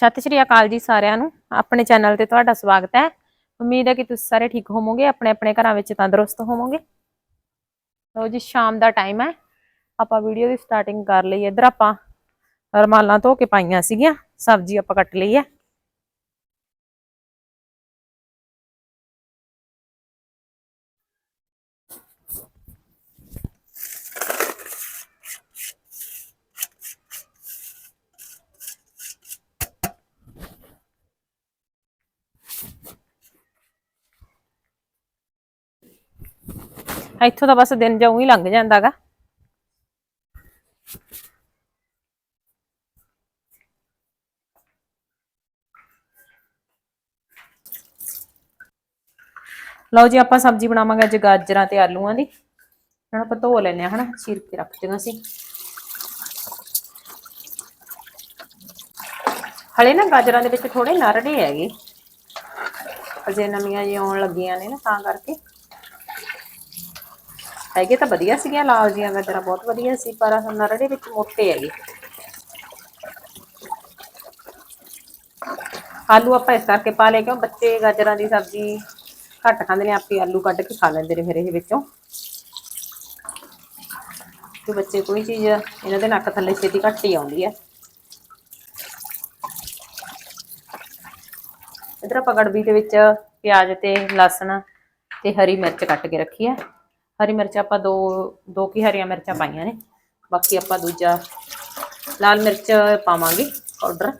ਸਤਿ ਸ਼੍ਰੀ ਅਕਾਲ ਜੀ ਸਾਰਿਆਂ ਨੂੰ। ਆਪਣੇ ਚੈਨਲ ਤੇ ਤੁਹਾਡਾ ਸਵਾਗਤ ਹੈ। ਉਮੀਦ ਹੈ ਕਿ ਤੁਸੀਂ ਸਾਰੇ ਠੀਕ ਹੋਵੋਗੇ, ਆਪਣੇ ਆਪਣੇ ਘਰਾਂ ਵਿੱਚ ਤੰਦਰੁਸਤ ਹੋਵੋਗੇ। ਲਓ ਜੀ, ਸ਼ਾਮ ਦਾ ਟਾਈਮ ਹੈ। ਆਪਾਂ ਵੀਡੀਓ ਦੀ ਸਟਾਰਟਿੰਗ ਕਰ ਲਈ ਇੱਧਰ ਆਪਾਂ ਰਮਾਲਾਂ ਧੋ ਕੇ ਪਾਈਆਂ ਸੀਗੀਆਂ। ਸਬਜ਼ੀ ਆਪਾਂ ਕੱਟ ਲਈ ਹੈ। ਇੱਥੋਂ ਤਾਂ ਬਸ ਦਿਨ ਜਾਉਂ ਹੀ ਲੰਘ ਜਾਂਦਾਗਾ। ਲਓ ਜੀ, ਆਪਾਂ ਸਬਜ਼ੀ ਬਣਾਵਾਂਗੇ ਅੱਜ ਗਾਜਰਾਂ ਤੇ ਆਲੂਆਂ ਦੀ। ਹੁਣ ਆਪਾਂ ਧੋ ਲੈਨੇ ਆ ਹਨਾ? ਚੀਰ ਕੇ ਰੱਖ ਦਿਆਂ ਸੀ ਹਲੇ ਨਾ ਗਾਜਰਾਂ ਦੇ ਵਿੱਚ ਥੋੜੇ ਨਰੜੇ ਹੈਗੇ। ਅਜੇ ਨਵੀਆਂ ਜਿਹੀਆਂ ਆਉਣ ਲੱਗੀਆਂ ਨੇ ਨਾ, ਤਾਂ ਕਰਕੇ। ਹੈਗੇ ਤਾਂ ਵਧੀਆ ਸੀਗੀਆਂ, ਲਾਲ ਜੀਆਂ ਗਾਜਰਾਂ ਬਹੁਤ ਵਧੀਆ ਸੀ, ਪਰ ਨਰੜੇ ਵਿੱਚ ਮੋਟੇ ਹੈਗੇ। ਆਲੂ ਆਪਾਂ ਇਸ ਕਰਕੇ ਪਾ ਲਏ ਕਿਉਂ? ਬੱਚੇ ਗਾਜਰਾਂ ਦੀ ਸਬਜ਼ੀ ਘੱਟ ਖਾਂਦੇ ਨੇ, ਆਪੇ ਆਲੂ ਕੱਢ ਕੇ ਖਾ ਲੈਂਦੇ ਨੇ ਫਿਰ ਇਹ ਵਿੱਚੋਂ। ਤੇ ਬੱਚੇ ਕੋਈ ਚੀਜ਼, ਇਹਨਾਂ ਦੇ ਨੱਕ ਥੱਲੇ ਛੇਤੀ ਘੱਟ ਹੀ ਆਉਂਦੀ ਹੈ। ਇਧਰ ਆਪਾਂ ਗੜਬੀ ਦੇ ਵਿੱਚ ਪਿਆਜ਼ ਤੇ ਲਸਣ ਤੇ ਹਰੀ ਮਿਰਚ ਕੱਟ ਕੇ ਰੱਖੀ ਹੈ। ਹਰੀ ਮਿਰਚ ਆਪਾਂ ਦੋ ਦੋ ਕੀ ਹਰੀਆਂ ਮਿਰਚਾਂ ਪਾਈਆਂ ਨੇ। ਬਾਕੀ ਆਪਾਂ ਦੂਜਾ ਲਾਲ ਮਿਰਚ ਪਾਵਾਂਗੇ ਪਾਊਡਰ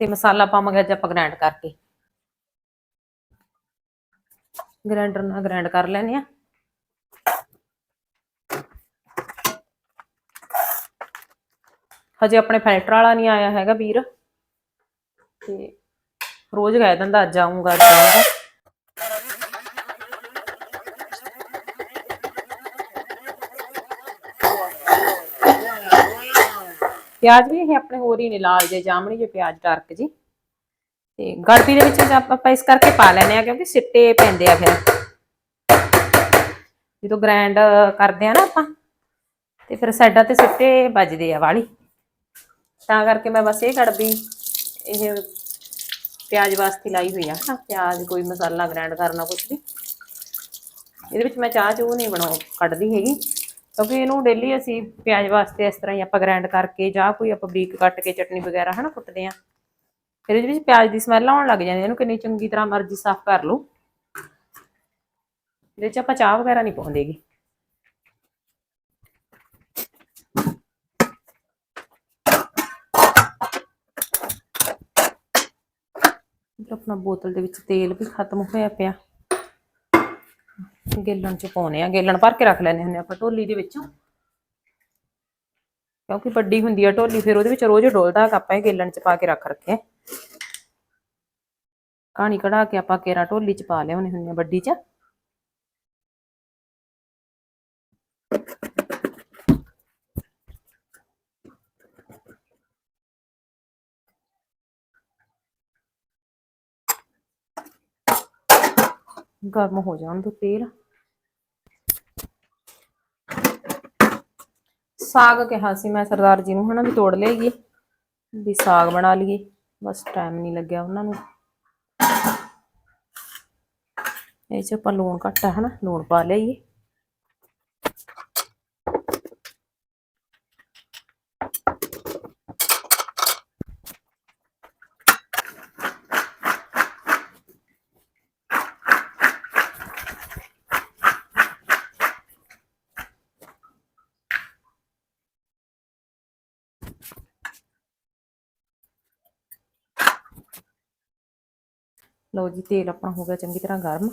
ਤੇ ਮਸਾਲਾ ਪਾਵਾਂਗੇ ਅੱਜ ਆਪਾਂ ਗ੍ਰਾਈਂਡ ਕਰਕੇ। ਗ੍ਰਾਈਂਡਰ ਨਾਲ ਗ੍ਰਾਈਂਡ ਕਰ ਲੈਨੇ ਆ ਹਜੇ ਆਪਣੇ ਫਿਲਟਰ ਵਾਲਾ ਨਹੀਂ ਆਇਆ ਹੈਗਾ ਵੀਰ। ਤੇ ਰੋਜ਼ ਕਹਿ ਦਿੰਦਾ, ਅੱਜ ਆਉਂਗਾ ਅੱਜ ਆਉਂਗਾ ਪਿਆਜ਼ ਵੀ ਇਹ ਆਪਣੇ ਹੋਰ ਹੀ ਨੇ, ਲਾਲ ਜੇ ਜਾਮਣੀ ਜੇ ਪਿਆਜ਼ ਡਾਰਕ ਜੀ ਤੇ ਗੜਪੀ ਦੇ ਵਿੱਚ ਆਪਾਂ ਇਸ ਕਰਕੇ ਪਾ ਲੈਨੇ ਆ ਕਿਉਂਕਿ ਸਿੱਟੇ ਪੈਂਦੇ ਆ ਫਿਰ। ਜਦੋਂ ਗ੍ਰਾਈਂਡ ਕਰਦੇ ਆ ਨਾ ਆਪਾਂ, ਤੇ ਫਿਰ ਸਾਈਡਾਂ ਤੇ ਸਿੱਟੇ ਵੱਜਦੇ ਆ ਵਾਲੀ। ਤਾਂ ਕਰਕੇ ਮੈਂ ਬਸ ਇਹ ਗੜਬੀ ਇਹ ਪਿਆਜ਼ ਵਾਸਤੇ ਲਾਈ ਹੋਈ ਆ। ਪਿਆਜ਼, ਕੋਈ ਮਸਾਲਾ ਗ੍ਰਾਈਂਡ ਕਰਨਾ ਕੁਝ ਵੀ। ਇਹਦੇ ਵਿੱਚ ਮੈਂ ਚਾਹ ਚੂਹ ਨਹੀਂ ਬਣਾਉ, ਕੱਢਦੀ ਹੈਗੀ। ਕਿਉਂਕਿ ਇਹਨੂੰ ਡੇਲੀ ਅਸੀਂ ਪਿਆਜ਼ ਵਾਸਤੇ ਇਸ ਤਰ੍ਹਾਂ ਹੀ ਆਪਾਂ ਗ੍ਰਾਈਂਡ ਕਰਕੇ ਜਾਂ ਕੋਈ ਆਪਾਂ ਬਰੀਕ ਕੱਟ ਕੇ ਚਟਨੀ ਵਗੈਰਾ ਹਨਾ ਕੁੱਟਦੇ ਆ ਫਿਰ ਇਹਦੇ ਵਿੱਚ ਪਿਆਜ਼ ਦੀ ਸਮੈਲ ਆਉਣ ਲੱਗ ਜਾਂਦੀ ਇਹਨੂੰ ਕਿੰਨੀ ਚੰਗੀ ਤਰ੍ਹਾਂ ਮਰਜ਼ੀ ਸਾਫ਼ ਕਰ ਲਓ। ਇਹਦੇ ਵਿੱਚ ਆਪਾਂ ਚਾਹ ਵਗੈਰਾ ਨਹੀਂ ਪਾਉਂਦੇਗੇ। ਆਪਣਾ ਬੋਤਲ ਦੇ ਵਿੱਚ ਤੇਲ ਵੀ ਖਤਮ ਹੋਇਆ ਪਿਆ। ਗੇਲਣ ਚ ਪਾਉਨੇ ਆ, ਗੇਲਣ ਭਰ ਕੇ ਰੱਖ ਲੈਨੇ ਹੁੰਦੇ ਆਪਾਂ ਢੋਲੀ ਦੇ ਵਿੱਚੋਂ। ਕਿਉਂਕਿ ਵੱਡੀ ਹੁੰਦੀ ਆ ਢੋਲੀ, ਫਿਰ ਉਹਦੇ ਵਿੱਚ ਰੋਜ਼ ਡੋਲਦਾ ਆਪਾਂ ਇਹ ਗੇਲਣ ਚ ਪਾ ਕੇ ਰੱਖ ਰੱਖਿਆ ਕਹਾਣੀ ਕਢਾ ਕੇ ਆਪਾਂ ਕੇਰਾ ਢੋਲੀ ਚ ਪਾ ਲਿਆਉਣੇ ਹੁੰਦੇ ਆ ਵੱਡੀ ਚ। ਗਰਮ ਹੋ ਜਾਣ ਦੋ ਤੇਲ। ਸਾਗ ਕਿਹਾ ਸੀ ਮੈਂ ਸਰਦਾਰ ਜੀ ਨੂੰ ਹਨਾ ਵੀ ਤੋੜ ਲਏਗੀ, ਵੀ ਸਾਗ ਬਣਾ ਲਈਏ। ਬਸ ਟਾਈਮ ਨਹੀਂ ਲੱਗਿਆ ਉਹਨਾਂ ਨੂੰ। ਇਹ ਚ ਆਪਾਂ ਲੂਣ ਘੱਟ ਆ ਹਨਾ, ਲੂਣ ਪਾ ਲਈਏ। ਲਓ ਜੀ ਤੇਲ ਆਪਣਾ ਹੋ ਗਿਆ ਚੰਗੀ ਤਰ੍ਹਾਂ ਗਰਮ।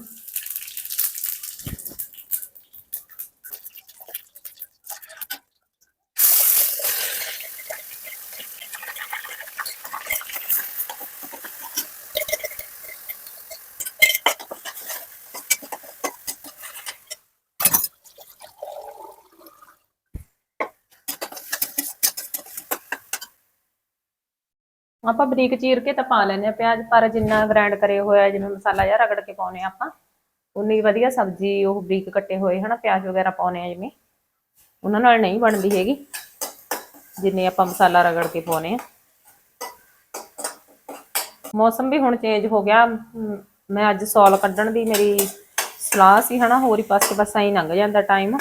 ਆਪਾਂ ਬਰੀਕ ਚੀਰ ਕੇ ਤਾਂ ਪਾ ਲੈਨੇ ਆ ਪਿਆਜ਼, ਪਰ ਜਿੰਨਾ ਗ੍ਰਾਈਂਡ ਕਰੇ ਹੋਇਆ, ਜਿਵੇਂ ਮਸਾਲਾ ਜਿਹਾ ਰਗੜ ਕੇ ਪਾਉਨੇ ਆ ਆਪਾਂ ਉਨੀ ਵਧੀਆ ਸਬਜ਼ੀ ਉਹ ਬਰੀਕ ਕੱਟੇ ਹੋਏ ਹਨਾ, ਪਿਆਜ਼ ਵਗੈਰਾ ਪਾਉਨੇ ਆ ਜਿਵੇਂ। ਉਹਨਾਂ ਨਾਲ ਨਹੀਂ ਬਣਦੀ ਹੈਗੀ, ਜਿੰਨੇ ਆਪਾਂ ਮਸਾਲਾ ਰਗੜ ਕੇ ਪਾਉਨੇ ਆ ਮੌਸਮ ਵੀ ਹੁਣ ਚੇਂਜ ਹੋ ਗਿਆ ਮੈਂ ਅੱਜ ਸੌਲ ਕੱਢਣ ਦੀ ਮੇਰੀ ਸਲਾਹ ਸੀ ਹਨਾ, ਹੋਰ ਹੀ ਪਾਸੇ ਬਸ ਐਂ ਲੰਘ ਜਾਂਦਾ ਟਾਈਮ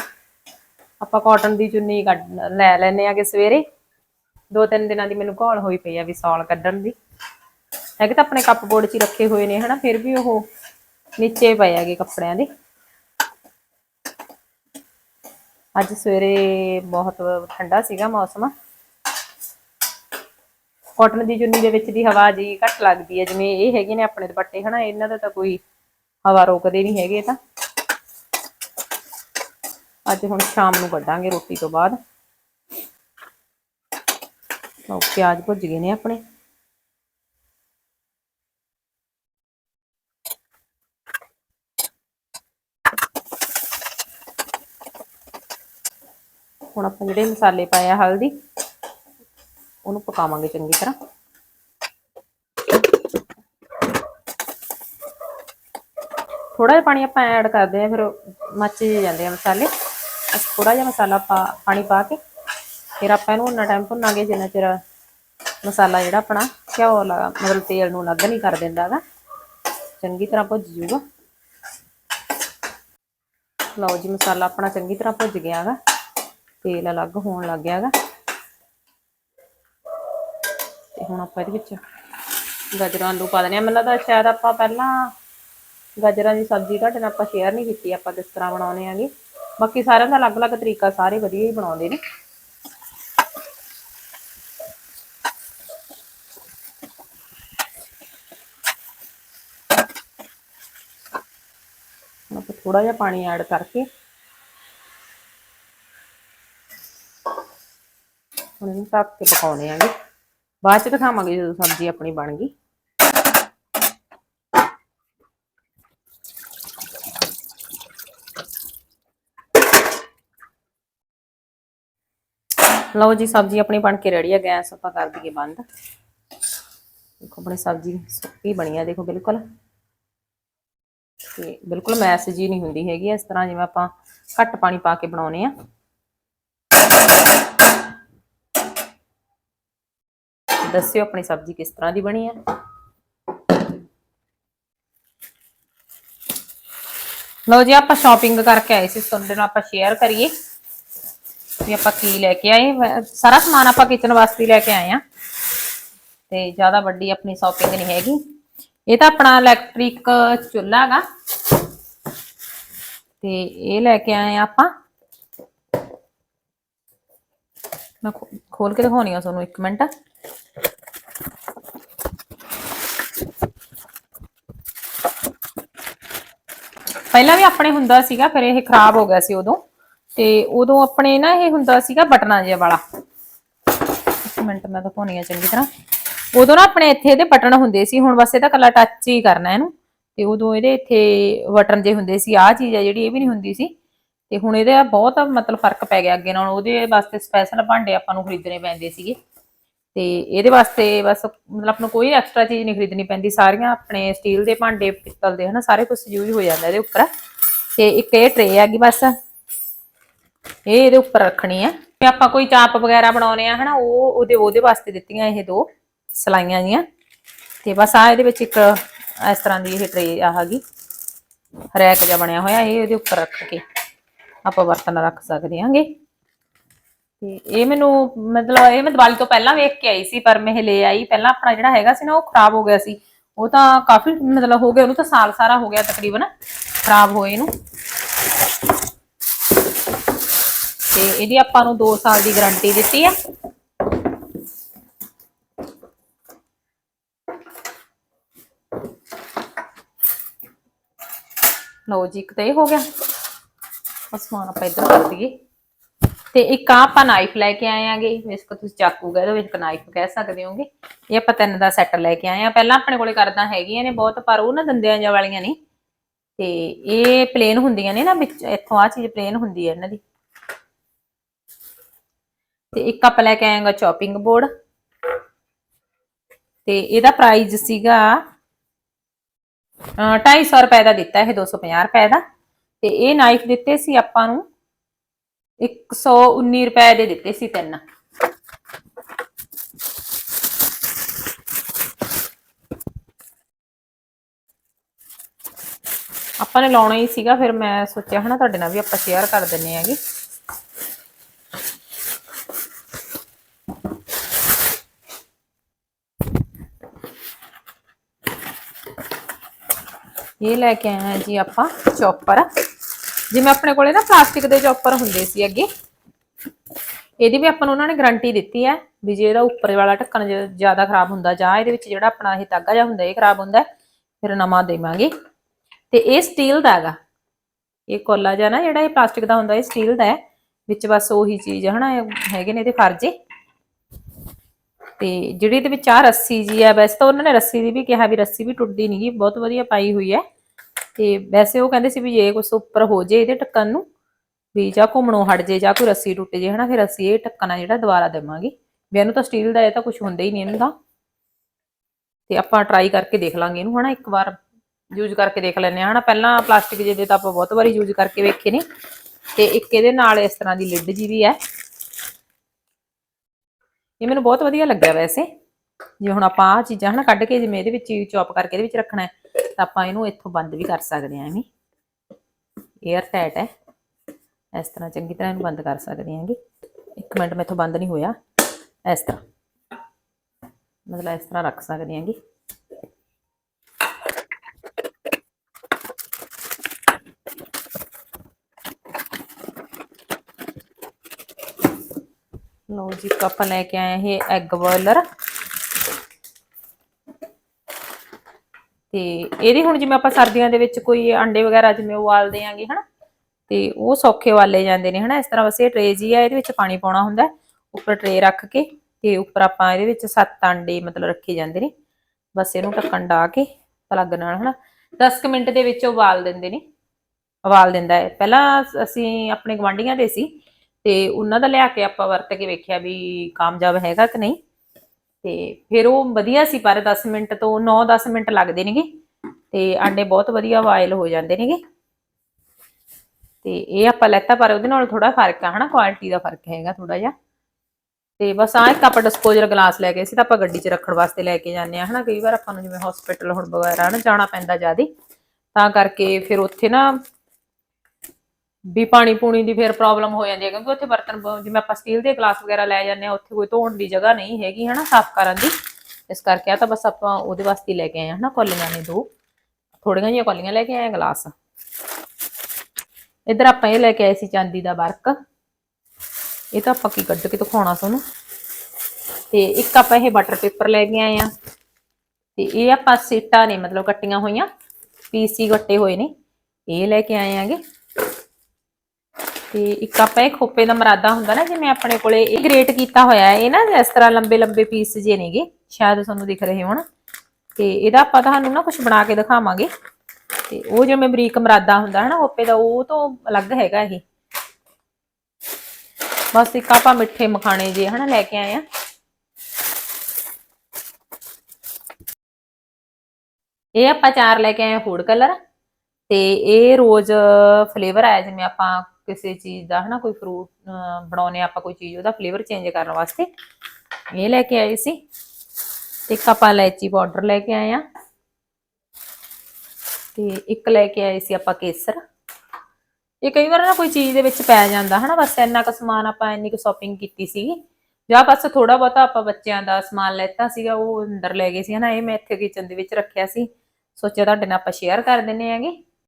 ਆਪਾਂ ਕਾਟਨ ਦੀ ਚੁੰਨੀ ਕੱਢ, ਲੈ ਲੈਨੇ ਆਗੇ ਸਵੇਰੇ। ਦੋ ਤਿੰਨ ਦਿਨਾਂ ਦੀ ਮੈਨੂੰ ਘੋਲ ਹੋਈ ਪਈ ਆ ਵੀ ਸੌਲ ਕੱਢਣ ਦੀ। ਹੈਗੇ ਤਾਂ ਆਪਣੇ ਕੱਪ ਬੋਰਡ 'ਚ ਹੀ ਰੱਖੇ ਹੋਏ ਨੇ ਹਨਾ, ਫਿਰ ਵੀ ਉਹ ਨੀਚੇ ਪਏ ਹੈਗੇ ਕੱਪੜਿਆਂ ਦੇ। ਅੱਜ ਸਵੇਰੇ ਬਹੁਤ ਠੰਡਾ ਸੀਗਾ ਮੌਸਮ। ਕਾਟਨ ਦੀ ਜੁੰਨੀ ਦੇ ਵਿੱਚ ਦੀ ਹਵਾ ਜੀ ਘੱਟ ਲੱਗਦੀ ਹੈ, ਜਿਵੇਂ ਇਹ ਹੈਗੇ ਨੇ ਆਪਣੇ ਦੁਪੱਟੇ ਹਨਾ, ਇਹਨਾਂ ਦਾ ਤਾਂ ਕੋਈ ਹਵਾ ਰੋਕਦੇ ਨਹੀਂ ਹੈਗੇ ਤਾਂ। ਅੱਜ ਹੁਣ ਸ਼ਾਮ ਨੂੰ ਕੱਢਾਂਗੇ ਰੋਟੀ ਤੋਂ ਬਾਅਦ। ਲਓ ਪਿਆਜ਼ ਭੁੱਜ ਗਏ ਨੇ ਆਪਣੇ। ਹੁਣ ਆਪਾਂ ਜਿਹੜੇ ਮਸਾਲੇ ਪਾਏ ਆ ਹਲਦੀ, ਉਹਨੂੰ ਪਕਾਵਾਂਗੇ ਚੰਗੀ ਤਰ੍ਹਾਂ। ਥੋੜਾ ਜਿਹਾ ਪਾਣੀ ਆਪਾਂ ਐਡ ਕਰਦੇ ਆ ਫਿਰ ਮੱਚ ਜਾਂਦੇ ਆ ਮਸਾਲੇ। ਥੋੜਾ ਜਿਹਾ ਮਸਾਲਾ ਪਾ, ਪਾਣੀ ਪਾ ਕੇ ਫਿਰ ਆਪਾਂ ਇਹਨੂੰ ਉਨਾ ਟਾਈਮ ਭੁੰਨਾਂਗੇ, ਜਿੰਨਾ ਚਿਰ ਮਸਾਲਾ ਜਿਹੜਾ ਆਪਣਾ ਘਿਓ ਲਾ ਮਤਲਬ ਤੇਲ ਨੂੰ ਅਲੱਗ ਨਹੀਂ ਕਰ ਦਿੰਦਾ ਗਾ ਚੰਗੀ ਤਰ੍ਹਾਂ ਭੁੱਜ ਜੂਗਾ। ਲਓ ਜੀ, ਮਸਾਲਾ ਆਪਣਾ ਚੰਗੀ ਤਰ੍ਹਾਂ ਭੁੱਜ ਗਿਆ ਗਾ ਤੇਲ ਅਲੱਗ ਹੋਣ ਲੱਗ ਗਿਆ ਗਾ ਤੇ ਹੁਣ ਆਪਾਂ ਇਹਦੇ ਵਿੱਚ ਗਾਜਰਾਂ, ਆਲੂ ਪਾ ਦਨੇ ਆ। ਮੈਨੂੰ ਲੱਗਦਾ ਸ਼ਾਇਦ ਆਪਾਂ ਪਹਿਲਾਂ ਗਾਜਰਾਂ ਦੀ ਸਬਜ਼ੀ ਤੁਹਾਡੇ ਨਾਲ ਆਪਾਂ ਸ਼ੇਅਰ ਨਹੀਂ ਕੀਤੀ, ਆਪਾਂ ਕਿਸ ਤਰ੍ਹਾਂ ਬਣਾਉਨੇ ਆਗੇ ਬਾਕੀ ਸਾਰਿਆਂ ਦਾ ਅਲੱਗ-ਅਲੱਗ ਤਰੀਕਾ, ਸਾਰੇ ਵਧੀਆ ਹੀ ਬਣਾਉਂਦੇ ਨੇ ਹੁਣ ਆਪਾਂ ਥੋੜਾ ਜਿਹਾ ਪਾਣੀ ਐਡ ਕਰਕੇ ਹੁਣ ਇਹਨੂੰ ਢੱਕ ਕੇ ਪਕਾਉਣੇ ਆਂਗੇ ਬਾਅਦ ਚ ਦਿਖਾਵਾਂਗੇ ਜਦੋਂ ਸਬਜ਼ੀ ਆਪਣੀ ਬਣ ਗਈ ਲਓ ਜੀ ਸਬਜ਼ੀ ਆਪਣੀ ਬਣ ਕੇ ਰੈਡੀ ਹੈ ਗੈਸ ਆਪਾਂ ਕਰ ਦਈਏ ਬੰਦ ਦੇਖੋ ਆਪਣੀ ਸਬਜ਼ੀ ਸੁੱਕੀ ਬਣੀ ਆ ਦੇਖੋ ਬਿਲਕੁਲ ਤੇ ਬਿਲਕੁਲ ਮੈਸੇਜ ਹੀ ਨਹੀਂ ਹੁੰਦੀ ਹੈਗੀ, ਇਸ ਤਰ੍ਹਾਂ ਜਿਵੇਂ ਆਪਾਂ ਘੱਟ ਪਾਣੀ ਪਾ ਕੇ ਬਣਾਉਨੇ ਆ ਦੱਸਿਓ ਆਪਣੀ ਸਬਜ਼ੀ ਕਿਸ ਤਰ੍ਹਾਂ ਦੀ ਬਣੀ ਆ ਲਓ ਜੀ, ਆਪਾਂ ਸ਼ਾਪਿੰਗ ਕਰਕੇ ਆਏ ਸੀ ਤੁਹਾਡੇ ਨਾਲ ਆਪਾਂ ਸ਼ੇਅਰ ਕਰੀਏ। ਵੀ ਆਪਾਂ ਕੀ ਲੈ ਕੇ ਆਏ ਸਾਰਾ ਸਮਾਨ ਆਪਾਂ ਕਿਚਨ ਵਾਸਤੇ ਲੈ ਕੇ ਆਏ ਆ ਤੇ ਜ਼ਿਆਦਾ ਵੱਡੀ ਆਪਣੀ ਸ਼ਾਪਿੰਗ ਨਹੀਂ ਹੈਗੀ। ਇਹ ਤਾਂ ਆਪਣਾ ਇਲੈਕਟ੍ਰਿਕ ਚੁੱਲ੍ਹਾ ਹੈਗਾ। ਤੇ ਇਹ ਲੈ ਕੇ ਆਏ ਆ ਆਪਾਂ। ਮੈਂ ਖੋਲ ਕੇ ਦਿਖਾਉਣੀ ਆ ਤੁਹਾਨੂੰ ਇੱਕ ਮਿੰਟ। ਪਹਿਲਾਂ ਵੀ ਆਪਣੇ ਹੁੰਦਾ ਸੀਗਾ, ਫਿਰ ਇਹ ਖਰਾਬ ਹੋ ਗਿਆ ਸੀ ਉਦੋਂ। ਤੇ ਉਦੋਂ ਆਪਣੇ ਨਾ ਇਹ ਹੁੰਦਾ ਸੀਗਾ ਬਟਨਾਂ ਜਿਹਾ ਵਾਲਾ। ਇੱਕ ਮਿੰਟ ਮੈਂ ਦਿਖਾਉਣੀ ਆ ਚੰਗੀ ਤਰ੍ਹਾਂ। ਉਦੋਂ ਨਾ ਆਪਣੇ ਇੱਥੇ ਇਹਦੇ ਬਟਨ ਹੁੰਦੇ ਸੀ, ਹੁਣ ਬਸ ਇਹਦਾ ਕੱਲਾ ਟੱਚ ਹੀ ਕਰਨਾ ਇਹਨੂੰ। ਤੇ ਉਦੋਂ ਇਹਦੇ ਇੱਥੇ ਬਟਨ ਜੇ ਹੁੰਦੇ ਸੀ, ਆਹ ਚੀਜ਼ ਆ ਜਿਹੜੀ, ਇਹ ਵੀ ਨਹੀਂ ਹੁੰਦੀ ਸੀ। ਤੇ ਹੁਣ ਇਹਦੇ ਬਹੁਤ ਮਤਲਬ ਫ਼ਰਕ ਪੈ ਗਿਆ ਅੱਗੇ ਨਾਲ। ਉਹਦੇ ਵਾਸਤੇ ਸਪੈਸ਼ਲ ਭਾਂਡੇ ਆਪਾਂ ਨੂੰ ਖਰੀਦਣੇ ਪੈਂਦੇ ਸੀਗੇ। ਤੇ ਇਹਦੇ ਵਾਸਤੇ ਬਸ ਮਤਲਬ ਆਪਾਂ ਨੂੰ ਕੋਈ ਐਕਸਟਰਾ ਚੀਜ਼ ਨਹੀਂ ਖਰੀਦਣੀ ਪੈਂਦੀ। ਸਾਰੀਆਂ ਆਪਣੇ ਸਟੀਲ ਦੇ ਭਾਂਡੇ, ਪਿੱਤਲ ਦੇ ਹਨਾ, ਸਾਰੇ ਕੁਝ ਯੂਜ਼ ਹੋ ਜਾਂਦਾ ਇਹਦੇ ਉੱਪਰ। ਤੇ ਇੱਕ ਇਹ ਟਰੇ ਹੈਗੀ ਬਸ। ਇਹ ਇਹਦੇ ਉੱਪਰ ਰੱਖਣੀ ਹੈ ਤੇ ਆਪਾਂ ਕੋਈ ਚਾਪ ਵਗੈਰਾ ਬਣਾਉਨੇ ਆ ਹਨਾ, ਉਹ ਉਹਦੇ ਉਹਦੇ ਵਾਸਤੇ ਦਿੱਤੀਆਂ ਇਹ ਦੋ। ਸਲਾਈਆਂ ਜੀਆਂ। ਤੇ ਬਸ ਆ ਇਹਦੇ ਵਿੱਚ ਇੱਕ ਇਸ ਤਰ੍ਹਾਂ ਦੀ ਇਹ ਟਰੇ ਆ ਰੈਕ ਜਿਹਾ ਬਣਿਆ ਹੋਇਆ, ਇਹ ਇਹਦੇ ਉੱਪਰ ਰੱਖ ਕੇ ਆਪਾਂ ਬਰਤਨ ਰੱਖ ਸਕਦੇ ਹਾਂਗੇ। ਤੇ ਇਹ ਮੈਨੂੰ ਮਤਲਬ ਇਹ ਮੈਂ ਦੀਵਾਲੀ ਤੋਂ ਪਹਿਲਾਂ ਵੇਖ ਕੇ ਆਈ ਸੀ, ਪਰ ਮੈਂ ਇਹ ਲੈ ਆਈ। ਪਹਿਲਾਂ ਆਪਣਾ ਜਿਹੜਾ ਹੈਗਾ ਸੀ ਨਾ, ਉਹ ਖਰਾਬ ਹੋ ਗਿਆ ਸੀ। ਉਹ ਤਾਂ ਕਾਫੀ ਮਤਲਬ ਹੋ ਗਿਆ, ਉਹਨੂੰ ਤਾਂ ਸਾਲ ਸਾਰਾ ਹੋ ਗਿਆ ਤਕਰੀਬਨ, ਖਰਾਬ ਹੋਏ ਨੂੰ। ਤੇ ਇਹਦੀ ਆਪਾਂ ਨੂੰ 2 ਸਾਲ ਦੀ ਗਾਰੰਟੀ ਦਿੱਤੀ ਆ। ਲਓ ਜੀ, ਇੱਕ ਤਾਂ ਇਹ ਹੋ ਗਿਆ। ਸਮਾਨ ਆਪਾਂ ਇੱਧਰ ਕਰ ਦਈਏ। ਤੇ ਇੱਕ ਆਪਾਂ ਨਾਈਫ ਲੈ ਕੇ ਆਏ ਆਂਗੇ। ਇਸ ਕੋ ਤੁਸੀਂ ਚਾਕੂ ਕਹਿ ਦੋ ਇੱਕ ਨਾਈਫ ਕਹਿ ਸਕਦੇ ਹੋਗੇ। ਇਹ ਆਪਾਂ ਤਿੰਨ ਦਾ ਸੈੱਟ ਲੈ ਕੇ ਆਏ ਆ। ਪਹਿਲਾਂ ਆਪਣੇ ਕੋਲੇ ਕਰਦਾ ਹੈਗੀਆਂ ਨੇ ਬਹੁਤ, ਪਰ ਉਹ ਨਾ ਦੰਦਿਆਂ ਜਿਹਾ ਵਾਲੀਆਂ ਨਹੀਂ। ਤੇ ਇਹ ਪਲੇਨ ਹੁੰਦੀਆਂ ਨੇ ਨਾ ਵਿੱਚ, ਇੱਥੋਂ ਆ ਚੀਜ਼ ਪਲੇਨ ਹੁੰਦੀ ਹੈ ਇਹਨਾਂ ਦੀ। ਤੇ ਇੱਕ ਆਪਾਂ ਲੈ ਕੇ ਆਏਗਾ ਚੌਪਿੰਗ ਬੋਰਡ ਤੇ ਇਹਦਾ ਪ੍ਰਾਈਸ ਸੀਗਾ 250 ਰੁਪਏ ਦਾ ਦਿੱਤਾ ਇਹ 250 ਰੁਪਏ ਦਾ। ਤੇ ਇਹ ਨਾਈਫ ਦਿੱਤੇ ਸੀ ਆਪਾਂ ਨੂੰ 119 ਰੁਪਏ ਦੇ ਦਿੱਤੇ ਸੀ ਤਿੰਨ। ਆਪਾਂ ਨੇ ਲਾਉਣਾ ਹੀ ਸੀਗਾ, ਫਿਰ ਮੈਂ ਸੋਚਿਆ ਹਨਾ ਤੁਹਾਡੇ ਨਾਲ ਵੀ ਆਪਾਂ ਸ਼ੇਅਰ ਕਰ ਦਿੰਨੇ ਆਗੇ ਇਹ ਲੈ ਕੇ ਆਏ ਹਾਂ ਜੀ ਆਪਾਂ ਚੌਪਰ। ਜਿਵੇਂ ਆਪਣੇ ਕੋਲੇ ਨਾ ਪਲਾਸਟਿਕ ਦੇ ਚੌਪਰ ਹੁੰਦੇ ਸੀ ਅੱਗੇ, ਇਹਦੀ ਵੀ ਆਪਾਂ ਨੂੰ ਉਹਨਾਂ ਨੇ ਗਾਰੰਟੀ ਦਿੱਤੀ ਹੈ ਵੀ ਜੇ ਇਹਦਾ ਉੱਪਰ ਵਾਲਾ ਢੱਕਣ ਜ਼ਿਆਦਾ ਖਰਾਬ ਹੁੰਦਾ ਜਾਂ ਇਹਦੇ ਵਿੱਚ ਜਿਹੜਾ ਆਪਣਾ ਇਹ ਤਾਗਾ ਜਿਹਾ ਹੁੰਦਾ, ਇਹ ਖਰਾਬ ਹੁੰਦਾ, ਫਿਰ ਨਵਾਂ ਦੇਵਾਂਗੇ। ਤੇ ਇਹ ਸਟੀਲ ਦਾ ਹੈਗਾ। ਇਹ ਕੋਲਾ ਜਿਹਾ ਨਾ ਜਿਹੜਾ ਇਹ ਪਲਾਸਟਿਕ ਦਾ ਹੁੰਦਾ, ਇਹ ਸਟੀਲ ਦਾ ਹੈ। ਵਿੱਚ ਬਸ ਉਹੀ ਚੀਜ਼ ਹਨਾ ਇਹ ਹੈਗੇ ਨੇ ਇਹਦੇ ਫਰਜੇ। ਤੇ ਜਿਹੜੀ ਇਹਦੇ ਵਿੱਚ ਆ ਰੱਸੀ ਜੀ ਹੈ ਵੈਸੇ ਤਾਂ ਉਹਨਾਂ ਨੇ ਰੱਸੀ ਦੀ ਵੀ ਕਿਹਾ ਵੀ ਰੱਸੀ ਵੀ ਟੁੱਟਦੀ ਨਹੀਂਗੀ ਬਹੁਤ ਵਧੀਆ ਪਾਈ ਹੋਈ ਹੈ। ਤੇ ਵੈਸੇ ਉਹ ਕਹਿੰਦੇ ਸੀ ਵੀ ਜੇ ਕੁਛ ਉੱਪਰ ਹੋ ਜੇ ਇਹਦੇ ਟੱਕਣ ਨੂੰ, ਵੀ ਜਾਂ ਘੁੰਮਣੋਂ ਹਟ ਜੇ ਜਾਂ ਕੋਈ ਰੱਸੀ ਟੁੱਟ ਜੇ, ਹਨਾ, ਫਿਰ ਅਸੀਂ ਇਹ ਢੱਕਣਾ ਜਿਹੜਾ ਦੁਬਾਰਾ ਦੇਵਾਂਗੇ। ਵੀ ਇਹਨੂੰ ਤਾਂ ਸਟੀਲ ਦਾ ਇਹ ਤਾਂ ਕੁਝ ਹੁੰਦਾ ਹੀ ਨਹੀਂ ਇਹਨੂੰ ਤਾਂ। ਤੇ ਆਪਾਂ ਟਰਾਈ ਕਰਕੇ ਦੇਖ ਲਾਂਗੇ ਇਹਨੂੰ, ਹਨਾ, ਇੱਕ ਵਾਰ ਯੂਜ਼ ਕਰਕੇ ਦੇਖ ਲੈਂਦੇ ਹਾਂ, ਹਨਾ, ਪਹਿਲਾਂ ਪਲਾਸਟਿਕ ਜਿਹੇ ਦੇ ਤਾਂ ਆਪਾਂ ਬਹੁਤ ਵਾਰੀ ਯੂਜ਼ ਕਰਕੇ ਵੇਖੇ ਨੇ। ਤੇ ਇੱਕ ਇਹਦੇ ਨਾਲ ਇਸ ਤਰ੍ਹਾਂ ਦੀ ਲਿਡ ਜੀ ਵੀ ਹੈ। ਇਹ ਮੈਨੂੰ ਬਹੁਤ ਵਧੀਆ ਲੱਗਿਆ ਵੈਸੇ। ਜੇ ਹੁਣ ਆਪਾਂ ਆ ਚੀਜ਼ਾਂ ਹਨਾ ਕੱਢ ਕੇ ਜਿਵੇਂ ਇਹਦੇ ਵਿੱਚ ਚੌਪ ਕਰਕੇ ਇਹਦੇ ਵਿੱਚ ਰੱਖਣਾ ਹੈ, ਤਾਂ ਆਪਾਂ ਇਹਨੂੰ ਇੱਥੋਂ ਬੰਦ ਵੀ ਕਰ ਸਕਦੇ ਹਾਂ ਐਵੇਂ। 에ਅਰ ਟਾਈਟ ਹੈ। ਇਸ ਤਰ੍ਹਾਂ ਚੰਗੀ ਤਰ੍ਹਾਂ ਇਹਨੂੰ ਬੰਦ ਕਰ ਸਕਦੇ ਹਾਂਗੇ। ਇੱਕ ਮਿੰਟ ਮੈਥੋਂ ਬੰਦ ਨਹੀਂ ਹੋਇਆ। ਇਸ ਤਰ੍ਹਾਂ। ਮਤਲਬ ਇਸ ਤਰ੍ਹਾਂ ਰੱਖ ਸਕਦੇ ਹਾਂਗੇ ਲਓ ਜੀ ਇੱਕ ਆਪਾਂ ਲੈ ਕੇ ਆਏ ਇਹ ਐਗ ਬੋਇਲਰ ਤੇ ਇਹਦੀ ਹੁਣ ਜਿਵੇਂ ਆਪਾਂ ਸਰਦੀਆਂ ਦੇ ਵਿੱਚ ਕੋਈ ਅੰਡੇ ਵਗੈਰਾ ਜਿਵੇਂ ਉਬਾਲਦੇ ਆਂਗੇ ਹਨਾ? ਤੇ ਉਹ ਸੌਖੇ ਵਾਲੇ ਜਾਂਦੇ ਨੇ, ਹਨਾ? ਇਸ ਤਰ੍ਹਾਂ ਬਸ ਇਹ ਟਰੇ ਜੀ ਆ, ਇਹਦੇ ਵਿੱਚ ਪਾਣੀ ਪਾਉਣਾ ਹੁੰਦਾ, ਉੱਪਰ ਟਰੇ ਰੱਖ ਕੇ ਤੇ ਉੱਪਰ ਆਪਾਂ ਇਹਦੇ ਵਿੱਚ ਸੱਤ ਅੰਡੇ ਮਤਲਬ ਰੱਖੇ ਜਾਂਦੇ ਨੇ। ਬਸ ਇਹਨੂੰ ਢੱਕਣ ਡਾ ਕੇ ਪਲੱਗ ਨਾਲ, ਹਨਾ? 10 ਕੁ ਮਿੰਟ ਦੇ ਵਿੱਚ ਉਬਾਲ ਦਿੰਦੇ ਨੇ। ਉਬਾਲ ਦਿੰਦਾ ਹੈ। ਪਹਿਲਾਂ ਅਸੀਂ ਆਪਣੇ ਗਵਾਂਢੀਆਂ ਦੇ ਸੀ ਤੇ ਉਹਨਾਂ ਦਾ ਲਿਆ ਕੇ ਆਪਾਂ ਵਰਤ ਕੇ ਵੇਖਿਆ ਵੀ ਕਾਮਯਾਬ ਹੈਗਾ ਕਿ ਨਹੀਂ। ਤੇ ਫਿਰ ਉਹ ਵਧੀਆ ਸੀ, ਪਰ 10 ਮਿੰਟ ਤੋਂ 9-10 ਮਿੰਟ ਲੱਗਦੇ ਨੇਗੇ ਤੇ ਆਂਡੇ ਬਹੁਤ ਵਧੀਆ ਵਾਇਲ ਹੋ ਜਾਂਦੇ ਨੇਗੇ। ਤੇ ਇਹ ਆਪਾਂ ਲੈਤਾ, ਪਰ ਉਹਦੇ ਨਾਲ ਥੋੜਾ ਫ਼ਰਕ ਆ, ਹਨਾ ਕੁਆਲਿਟੀ ਦਾ ਫ਼ਰਕ ਹੈਗਾ ਥੋੜਾ ਜਿਹਾ। ਤੇ ਬਸ ਆ ਇੱਕ ਆਪਾਂ ਡਿਸਪੋਜ਼ਲ ਗਲਾਸ ਲੈ ਕੇ ਸੀ, ਤਾਂ ਆਪਾਂ ਗੱਡੀ 'ਚ ਰੱਖਣ ਵਾਸਤੇ ਲੈ ਕੇ ਜਾਂਦੇ ਆ ਹਨਾ, ਕਈ ਵਾਰ ਆਪਾਂ ਨੂੰ ਜਿਵੇਂ ਹਸਪੀਟਲ ਹੁਣ ਵਗੈਰਾ ਨਾ ਜਾਣਾ ਪੈਂਦਾ ਜਿਆਦੀ। ਤਾਂ ਕਰਕੇ ਫਿਰ ਉੱਥੇ ਨਾ ਵੀ ਪਾਣੀ ਪੂਣੀ ਦੀ ਫਿਰ ਪ੍ਰੋਬਲਮ ਹੋ ਜਾਂਦੀ ਹੈ, ਕਿਉਂਕਿ ਉੱਥੇ ਬਰਤਨ ਬ- ਜਿਵੇਂ ਆਪਾਂ ਸਟੀਲ ਦੇ ਗਲਾਸ ਵਗੈਰਾ ਲੈ ਜਾਂਦੇ ਆ ਉੱਥੇ ਕੋਈ ਧੋਣ ਦੀ ਜਗ੍ਹਾ ਨਹੀਂ ਹੈਗੀ, ਹਨਾ, ਸਾਫ਼ ਕਰਨ ਦੀ। ਇਸ ਕਰਕੇ ਆ ਤਾਂ ਬਸ ਆਪਾਂ ਉਹਦੇ ਵਾਸਤੇ ਹੀ ਲੈ ਕੇ ਆਏ ਆ ਹਨਾ, ਕੌਲੀਆਂ ਨੇ ਦੋ। ਥੋੜੀਆਂ ਜਿਹੀਆਂ ਕੌਲੀਆਂ ਲੈ ਕੇ ਆਏ ਆ ਗਲਾਸ। ਇੱਧਰ ਆਪਾਂ ਇਹ ਲੈ ਕੇ ਆਏ ਸੀ ਚਾਂਦੀ ਦਾ ਵਰਕ। ਇਹ ਤਾਂ ਆਪਾਂ ਕੀ ਕੱਢ ਕੇ ਦਿਖਾਉਣਾ ਤੁਹਾਨੂੰ। ਤੇ ਇੱਕ ਆਪਾਂ ਇਹ ਬਟਰ ਪੇਪਰ ਲੈ ਕੇ ਆਏ ਆ ਤੇ ਇਹ ਆਪਾਂ ਸੀਟਾਂ ਨੇ, ਮਤਲਬ ਕੱਟੀਆਂ ਹੋਈਆਂ, ਪੀਸੀ ਕੱਟੇ ਹੋਏ ਨੇ। ਇਹ ਲੈ ਕੇ ਆਏ ਆਂਗੇ ਤੇ ਇੱਕ ਆਪਾਂ ਇਹ ਖੋਪੇ ਦਾ ਮਰਾਦਾ ਹੁੰਦਾ ਨਾ, ਜਿਵੇਂ ਆਪਣੇ ਕੋਲੇ ਇਹ ਗ੍ਰੇਟ ਕੀਤਾ ਹੋਇਆ ਹੈ, ਇਹ ਨਾ ਇਸ ਤਰ੍ਹਾਂ ਲੰਬੇ ਲੰਬੇ ਪੀਸ ਜੇ ਨੇਗੇ, ਸ਼ਾਇਦ ਤੁਹਾਨੂੰ ਦਿਖ ਰਹੇ ਹੋਣ। ਤੇ ਇਹਦਾ ਆਪਾਂ ਤੁਹਾਨੂੰ ਨਾ ਕੁਝ ਬਣਾ ਕੇ ਦਿਖਾਵਾਂਗੇ। ਤੇ ਉਹ ਜਿਵੇਂ ਬਰੀਕ ਮਰਾਦਾ ਹੁੰਦਾ ਹੈ ਨਾ, ਖੋਪੇ ਦਾ, ਉਹ ਤੋਂ ਅਲੱਗ ਹੈਗਾ ਇਹ। ਬਸ ਇੱਕ ਆਪਾਂ ਮਿੱਠੇ ਮਖਾਣੇ ਜੇ ਹਨਾ, ਲੈ ਕੇ ਆਏ ਆ। ਇਹ ਆਪਾਂ ਚਾਰ ਲੈ ਕੇ ਆਏ ਫੂਡ ਕਲਰ ਤੇ ਇਹ ਰੋਜ਼ ਫਲੇਵਰ ਆਇਆ ਜਿਵੇਂ ਆਪਾਂ ਕਿਸੇ ਚੀਜ਼ ਦਾ ਹਨਾ, ਕੋਈ ਫਰੂਟ ਬਣਾਉਨੇ ਆਪਾਂ ਕੋਈ ਚੀਜ਼, ਉਹਦਾ ਫਲੇਵਰ ਚੇਂਜ ਕਰਨ ਵਾਸਤੇ। ਇਹ ਲੈ ਕੇ ਆਏ ਸੀ। ਤੇ ਇੱਕ ਆਪਾਂ ਇਲਾਇਚੀ ਪਾਊਡਰ ਲੈ ਕੇ ਆਏ ਆ ਤੇ ਇੱਕ ਲੈ ਕੇ ਆਏ ਸੀ ਆਪਾਂ ਕੇਸਰ। ਇਹ ਕਈ ਵਾਰ ਨਾ ਕੋਈ ਚੀਜ਼ ਦੇ ਵਿੱਚ ਪੈ ਜਾਂਦਾ ਹਨਾ, ਬਸ ਇੰਨਾ ਕੁ ਸਮਾਨ ਆਪਾਂ ਇੰਨੀ ਕੁ ਸ਼ਾਪਿੰਗ ਕੀਤੀ ਸੀਗੀ ਜਾਂ ਬਸ ਥੋੜਾ ਬਹੁਤਾ ਆਪਾਂ ਬੱਚਿਆਂ ਦਾ ਸਮਾਨ ਲੈਤਾ ਸੀਗਾ, ਉਹ ਅੰਦਰ ਲੈ ਗਏ ਸੀ ਹਨਾ, ਇਹ ਮੈਂ ਇੱਥੇ ਕਿਚਨ ਦੇ ਵਿੱਚ ਰੱਖਿਆ ਸੀ। ਸੋਚਿਆ ਤੁਹਾਡੇ ਨਾਲ ਆਪਾਂ ਸ਼ੇਅਰ ਕਰ ਦਿੰਨੇ ਆਂਗੇ